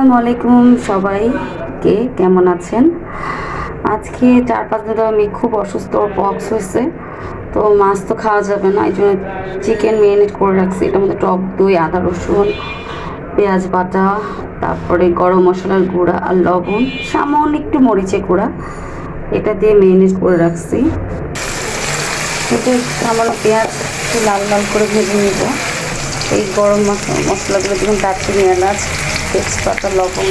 আসসালামু আলাইকুম সবাইকে, কেমন আছেন? আজকে চার পাঁচ দিন আমি খুব অসুস্থ, পক্স হয়েছে, তো মাছ তো খাওয়া যাবে না, এই জন্য চিকেন মেরিনেট করে রাখছি। এটার মধ্যে টক দই, আদা, রসুন, পেঁয়াজ বাটা, তারপরে গরম মশলার গুঁড়া আর লবণ, সামান্য একটু মরিচে গুঁড়া, এটা দিয়ে মেরিনেট করে রাখছি। এটা সামান্য পেঁয়াজ একটু লাল লাল করে ভেজে নিব। এই গরম মশলা মশলাগুলো যেমন দারচিনি, এলাচ, তেজপাতা, লবণ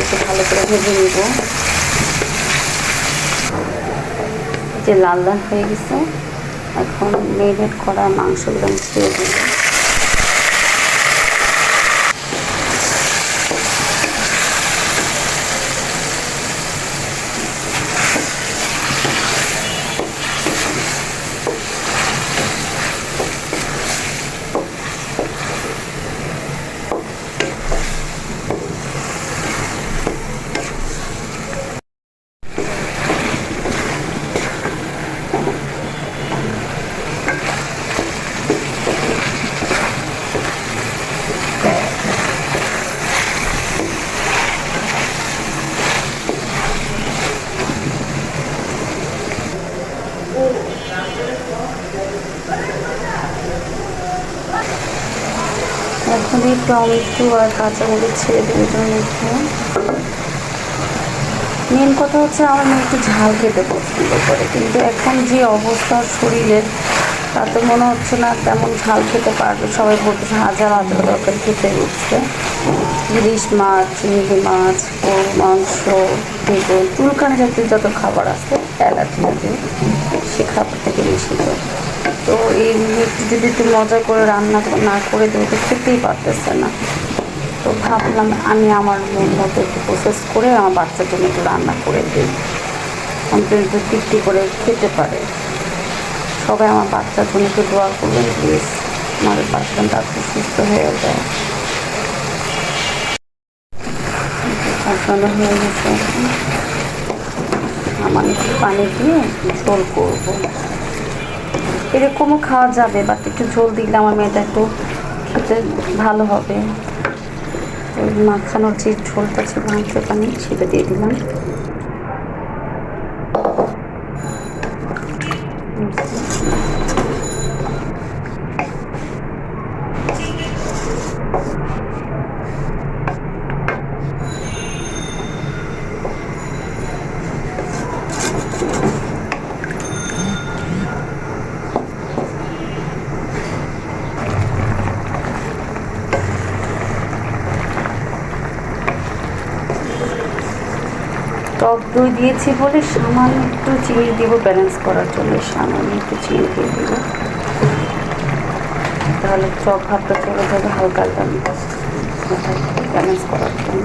একটু ভালো করে ভেজে নিব। যে লাল লাল হয়ে গেছে, এখন মেরিনেট করা মাংসগুলো আমি ছেড়ে দেবো এখন এই টমেটো আর কাঁচামরিচ ছেড়ে দেবো জন্য একটু মেন কথা হচ্ছে আমার মেয়ে একটু ঝাল খেতে পছন্দ করে, কিন্তু এখন যে অবস্থা শরীরের, তাতে মনে হচ্ছে না তেমন ঝাল খেতে পারবে। সবাই বলতেছে হাজার হাজার দরকার খেতে উঠছে ইলিশ মাছ, চিংড়ি মাছ গরু মাংস, বেগুন, চুলকানি জাতীয় যত খাবার আছে অ্যালার্জি জাতীয়। সে থেকে নিষিদ্ধ তো এই একটু যদি একটু মজা করে রান্না না করে দেবো, তো খেতেই পারতেছে না। তো ভাবলাম আমি আমার মতো একটু প্রসেস করে আমার বাচ্চার জন্য একটু রান্না করে দিই। অন্তত একটু তৃপ্তি করে খেতে পারে। সবাই আমার বাচ্চার জন্য একটু দোয়া করবেন প্লিজ আমার বাচ্চাটা তাড়াতাড়ি সুস্থ হয়ে যায়। হয়ে গেছে। একটু পানি দিয়ে ঝোল করব। এরকমও খাওয়া যাবে বাট একটু ঝোল দিলে আমার মেয়েটা একটু খেতে ভালো হবে। মাখানোর যে ঝোলটা ছিল মাংস পানি সেটা দিয়ে দিলাম। টক দই দিয়েছি বলে সামান্য একটু চিনি দিব ব্যালেন্স করার জন্য সামান্য একটু চিনি দিয়ে দিব। তাহলে টক ভাবটা চলে যাবে হালকা হালকা ব্যালেন্স করার জন্য।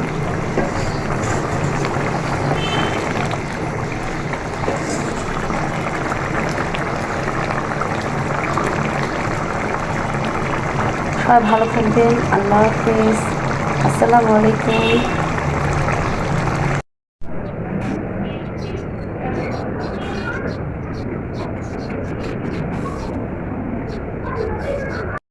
সবাই ভালো থাকবেন, আল্লাহ হাফিজ। আসসালামু আলাইকুম।